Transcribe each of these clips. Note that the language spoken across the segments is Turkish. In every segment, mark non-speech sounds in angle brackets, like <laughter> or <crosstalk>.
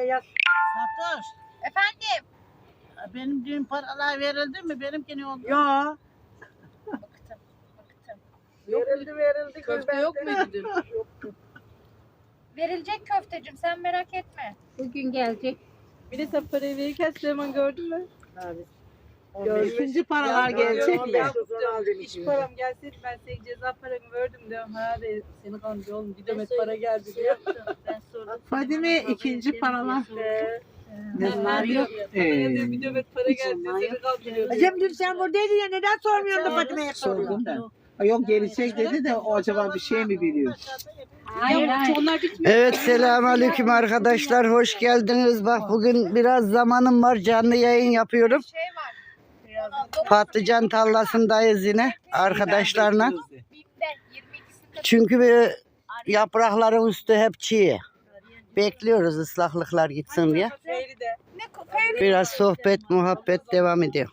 yaz. Fatoş, Efendim. benim düğün paralar verildi mi? Benimki ne oldu? Yo. Bıktım. Bıktım. Verildi verildi. Köfte yok muydu dün? <laughs> Verilecek köftecim sen merak etme. Bugün gelecek. Bir de sen parayı verirken Süleyman gördün mü? Gördüm. İkinci paralar Ya, gelecek ya, mi? ya. İş param gelseydi ben senin ceza paranı verdim diyorum. Ha de seni kanıcı oğlum bir demet para geldi diyor. <laughs> Fadime ikinci paralar. Ee, Bunlar yok. Bana yazıyor, bir demet para geldi. Cem dün sen buradaydın ya neden sormuyorsun da Fatime'ye soruyorsun? Sordum da. Yok gelecek dedi de o acaba bir şey mi biliyor? Hayır hayır. Onlar bitmiyor. Evet selamünaleyküm arkadaşlar hoş geldiniz. Bak bugün biraz zamanım var canlı yayın yapıyorum. Şey Patlıcan tarlasındayız yine arkadaşlarla. Bim'de 22'sinde Çünkü bir yaprakların üstü hep çiğ. Bekliyoruz ıslaklıklar gitsin diye. Biraz sohbet muhabbet devam ediyor.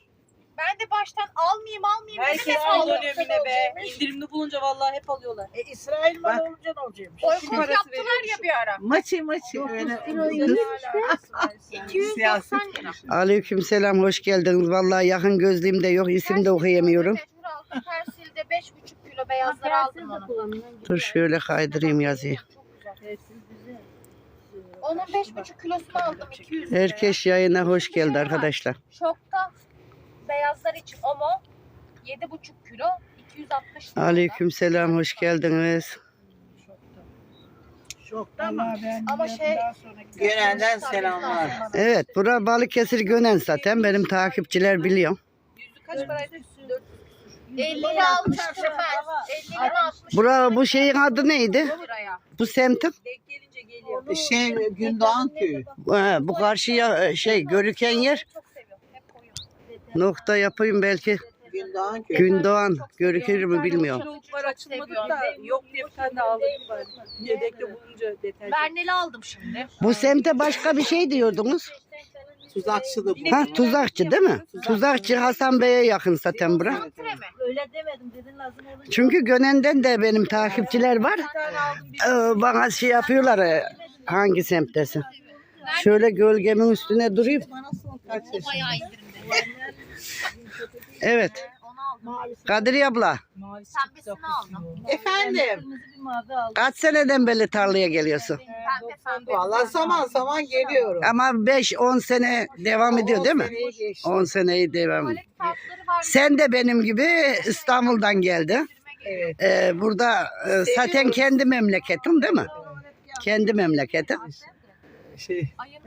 Ben de baştan almayayım almayayım. Herkes hep alıyor aldım. Emine be. İndirimli bulunca vallahi hep alıyorlar. E, İsrail malı olunca ne olacakmış? Boykot parası yaptılar veriyormuş. ya bir ara. Maçı maçı öyle. 290 lira. Aleyküm selam hoş geldiniz. Vallahi yakın gözlüğüm de yok isim de okuyamıyorum. Mecbur aldım. Persil'de 5,5 kilo beyazlar aldım onu. Dur şöyle kaydırayım yazıyı. Çok güzel. Onun 5,5 kilosunu aldım 200 liraya. Herkes yayına hoş geldi arkadaşlar. Şokta beyazlar için omo 7,5 kilo 260 lira. Aleyküm selam hoş geldiniz. Şokta mı? Ama şey Gönel'den selamlar. Evet bura Balıkesir Gönen zaten benim takipçiler biliyor. Yüzü kaç paraydı? 50 lira almıştım ben. 50 lira 60 Bura bu şeyin adı neydi? Bu semtin? Geliyor. Şey Gündoğan köyü. Ha, bu karşıya e, şey görüken yer Çok seviyorum. Hep koyuyorum. nokta yapayım belki Gündoğan köyü. Gündoğan görükür mü bilmiyorum. Kiloluk var açılmadı da yok diye bir tane daha aldım var. Yedekte bulunca deterjan. Berneli aldım şimdi. Bu semte başka bir şey diyordunuz. Tuzakçı da bu. Ha tuzakçı değil mi? Tuzakçı Hasan Bey'e yakın zaten bura. Öyle demedim dedin lazım olunca. Çünkü Gönen'den de benim takipçiler var. Ee, bana şey yapıyorlar e, hangi semtdesin. Şöyle gölgemin üstüne durayım. Bayağı indirimde. Evet. Kadriye abla Mavi Pembesini aldım. Efendim. kaç seneden beri tarlaya geliyorsun? Pembe pembe. Vallahi zaman zaman geliyorum. Ama 5-10 sene devam ediyor değil mi? seneyi geçti. 10 seneyi devam. Tuvalet kağıtları var. Sen de benim gibi İstanbul'dan geldin. Evet. Ee, burada e, zaten kendi memleketin değil mi? Kendi memleketin. Şey, Ayın